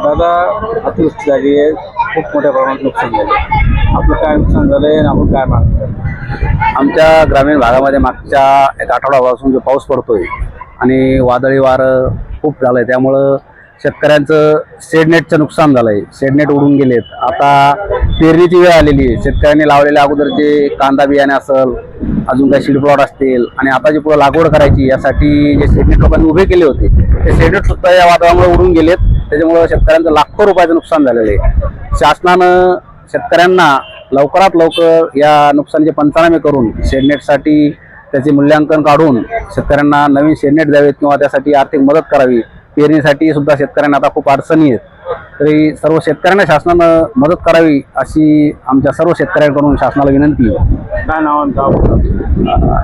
दादा अतिवृष्टी झाली आहे. खूप मोठ्या प्रमाणात नुकसान झालं. आपलं काय नुकसान झालंय आणि आपण काय मागतो आमच्या ग्रामीण भागामध्ये मागच्या एक आठवड्यापासून जो पाऊस पडतोय आणि वादळी वारं खूप झालंय त्यामुळं शेतकऱ्यांचं शेडनेटचं नुकसान झालंय. शेडनेट उडून गेलेत. आता पेरणीची वेळ आलेली आहे. शेतकऱ्यांनी लावलेल्या अगोदरचे कांदा बियाणे असेल अजून काही सीड प्लॉट असतील आणि आता जी पुढे लागवड करायची यासाठी जे शेडनेट लोकांनी उभे केले होते ते शेडनेट सुद्धा या वादळामुळे उडून गेलेत. त्याच्यामुळं शेतकऱ्यांचं लाखो रुपयाचं नुकसान झालेलं आहे. शासनानं शेतकऱ्यांना लवकरात लवकर या नुकसानीचे पंचनामे करून शेडनेटसाठी त्याचे मूल्यांकन काढून शेतकऱ्यांना नवीन शेडनेट द्यावेत किंवा त्यासाठी आर्थिक मदत करावी पेरणीसाठी सुद्धा शेतकऱ्यांना आता खूप अडचणी आहेत. तरी सर्व शेतकऱ्यांना शासनानं मदत करावी अशी आमच्या सर्व शेतकऱ्यांकडून शासनाला विनंती. आहे काय नाव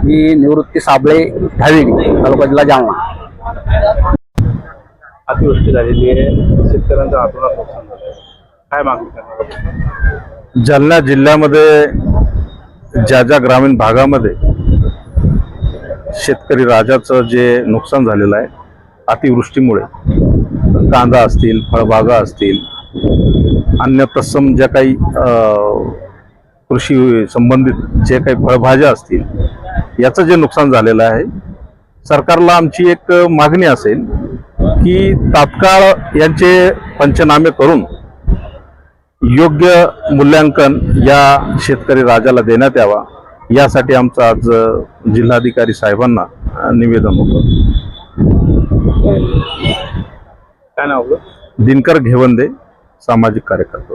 मी निवृत्ती साबळे धावेली तालुका जिल्हा जालना. अतिवृष्टी झालेली आहे. शेतकऱ्यांचं हातोहात नुकसान झालंय. काय मागतो जालना जिल्ह्यामध्ये ज्या ज्या ग्रामीण भागामध्ये शेतकरी राजाचं जे नुकसान झालेलं आहे अतिवृष्टीमुळे कांदा असतील फळबागा असतील अन्य तत्सम ज्या काही कृषी संबंधित जे काही फळभाज्या असतील याचं जे नुकसान झालेलं आहे सरकारला आमची एक मागणी असेल की तात्काळ यांचे पंचनामे करून योग्य मूल्यांकन या शेतकरी राजाला देण्यात यावा यासाठी आमचं आज जिल्हाधिकारी साहेबांना निवेदन होतं. काय नाव दिनकर घेवंदे सामाजिक कार्यकर्ता.